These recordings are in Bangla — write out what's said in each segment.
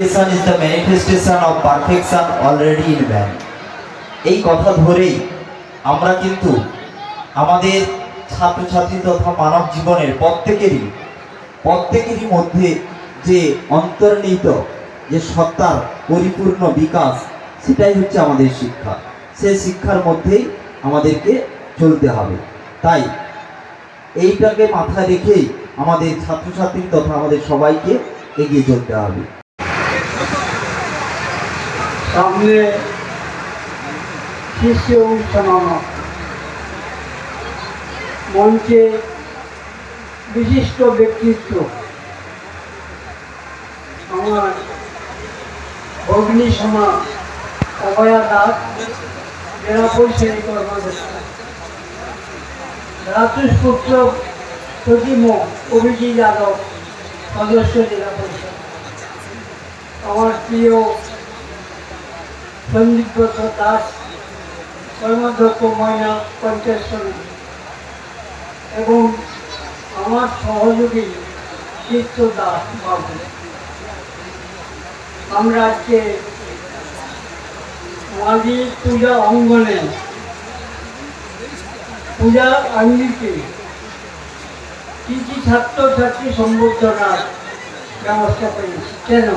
Education is the manifestation of perfection already in man. এই কথা ধরেই আমরা কিন্তু আমাদের ছাত্রছাত্রী তথা মানব জীবনের প্রত্যেকেরই প্রত্যেকেরই মধ্যে যে অন্তর্নিহিত যে সত্তার পরিপূর্ণ বিকাশ, সেটাই হচ্ছে আমাদের শিক্ষা। সেই শিক্ষার মধ্যেই আমাদেরকে চলতে হবে। তাই এইটাকে মাথায় রেখেই আমাদের ছাত্রছাত্রী তথা আমাদের সবাইকে এগিয়ে চলতে হবে। সামনে শিশু সমাগম মঞ্চে বিশিষ্ট ব্যক্তিত্ব আমার ভগ্নী অভয়া দাস, জেলা পরিষদ কর্মকর্তা। রাতুষপুত্র প্রতিম অভিজিৎ যাদব, সদস্য জেলা পরিষদ। আমার প্রিয় সন্দীপ প্রসাদ দাস কর্মাধ্যক্ষ ময়না পঞ্চায়েত এবং আমার সহযোগী চিত্র দাস বাবু। আমরা আজকে মাঝি পূজা অঙ্গনে পূজা আঙ্গিকে কী কী ছাত্রছাত্রী সম্বর্ধনার ব্যবস্থা করেছি? কেন?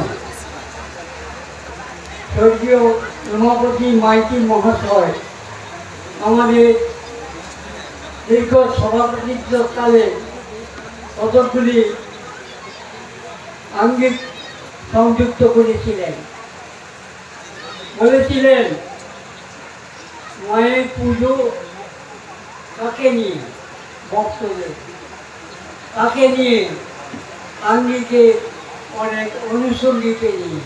স্বর্গীয় রমাপতি মাইতি মহাশয় আমাদের দীর্ঘ সভাপতিত্বকালে কতকগুলি আঙ্গিক সংযুক্ত করেছিলেন। বলেছিলেন, মায়ের পুজো কাকে নিয়ে? ভক্তদের। তাকে নিয়ে? আঙ্গিকে অনেক অনুসঙ্গীকে নিয়ে।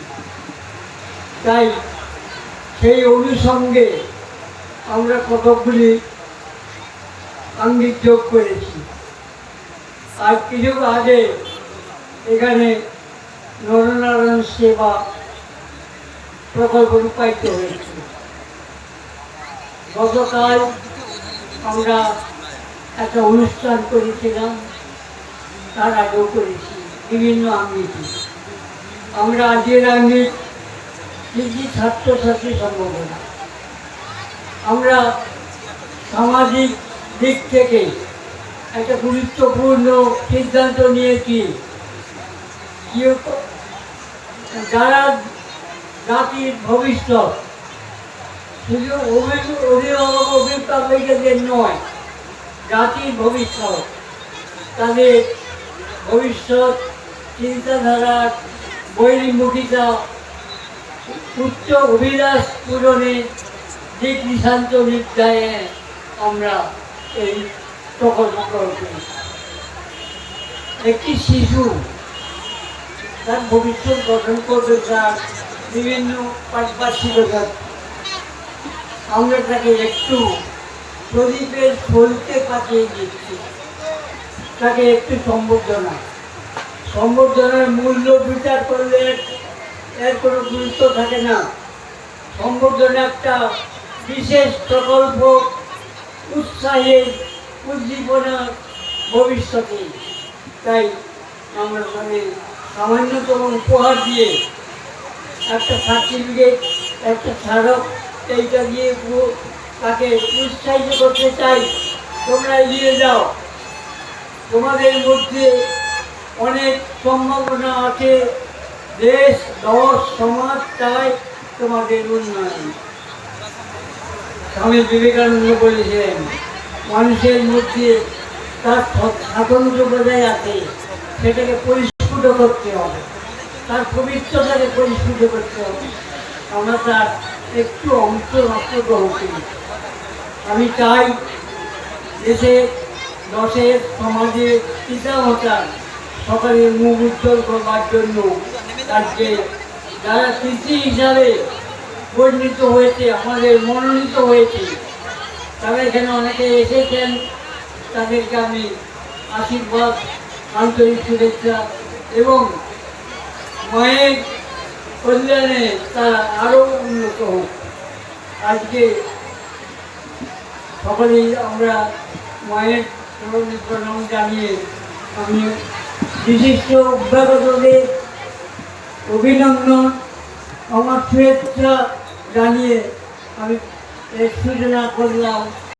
তাই সেই অনুষঙ্গে আমরা কতকগুলি আঙ্গিক যোগ করেছি। আর কিছু আগে এখানে নরনারায়ণ সেবা প্রকল্প রূপায়িত হয়েছে। গতকাল আমরা একটা অনুষ্ঠান করেছিলাম, তার আগেও করেছি, বিভিন্ন আঙ্গিকে। আমরা আজকের আঙ্গিক কৃষি ছাত্রছাত্রী সম্ভাবনা আমরা সামাজিক দিক থেকে একটা গুরুত্বপূর্ণ সিদ্ধান্ত নিয়েছি যারা জাতির ভবিষ্যৎ, শুধু অভি- অভিভাবক অভিভাবিকাদের নয়, জাতির ভবিষ্যৎ, তাদের ভবিষ্যৎ চিন্তাধারার বহির্মুখিতা উচ্চ অভিলাষ পূরণে দিক নিশান্ত নির্দায়ে আমরা এই প্রকল্প করি একটি শিশু তার ভবিষ্যৎ গঠন করবে তার বিভিন্ন পারিপার্শ্বিকতা আমরা তাকে একটু প্রদীপের ফলকে পাঠিয়ে দিচ্ছি। তাকে একটু সম্বর্ধনা। সম্বর্ধনার মূল্য বিচার করলে এর কোনো গুরুত্ব থাকে না। সম্বর্ধনা একটা বিশেষ প্রকল্প উৎসাহের উদ্দীপনার ভবিষ্যতে। তাই আমরা মানে সামান্যতম উপহার দিয়ে একটা সার্টিফিকেট একটা স্মারক এইটা দিয়ে তাকে উৎসাহিত করতে চাই। তোমরা এগিয়ে যাও। তোমাদের মধ্যে অনেক সম্ভাবনা আছে। দেশ সমাজ চাই তোমাদের উন্নয়ন। স্বামী বিবেকানন্দ বলেছিলেন, মানুষের মধ্যে তার স- স্বাতন্ত্র্য বজায় আছে, সেটাকে পরিস্ফুট করতে হবে। তার পবিত্রতাকে পরিস্ফুট করতে হবে। আমরা তার একটু অংশ মাত্র গ্রহণ করি। আমি চাই দেশে, দশের সমাজে পিতামাতার সকালের মুখ উজ্জ্বল করবার জন্য আজকে যারা কৃষি হিসাবে বর্ণিত হয়েছে, আমাদের মনোনীত হয়েছে, তারা এখানে অনেকে এসেছেন। তাদেরকে আমি আশীর্বাদ, আন্তরিক শুভেচ্ছা এবং মায়ের কল্যাণে তারা আরও উন্নত হোক। আজকে সকলেই আমরা মায়ের প্রণাম জানিয়ে আমি বিশিষ্ট অভ্যাগতদের অভিনন্দন। আমার শুভেচ্ছা জানিয়ে আমি এই সূচনা করলাম।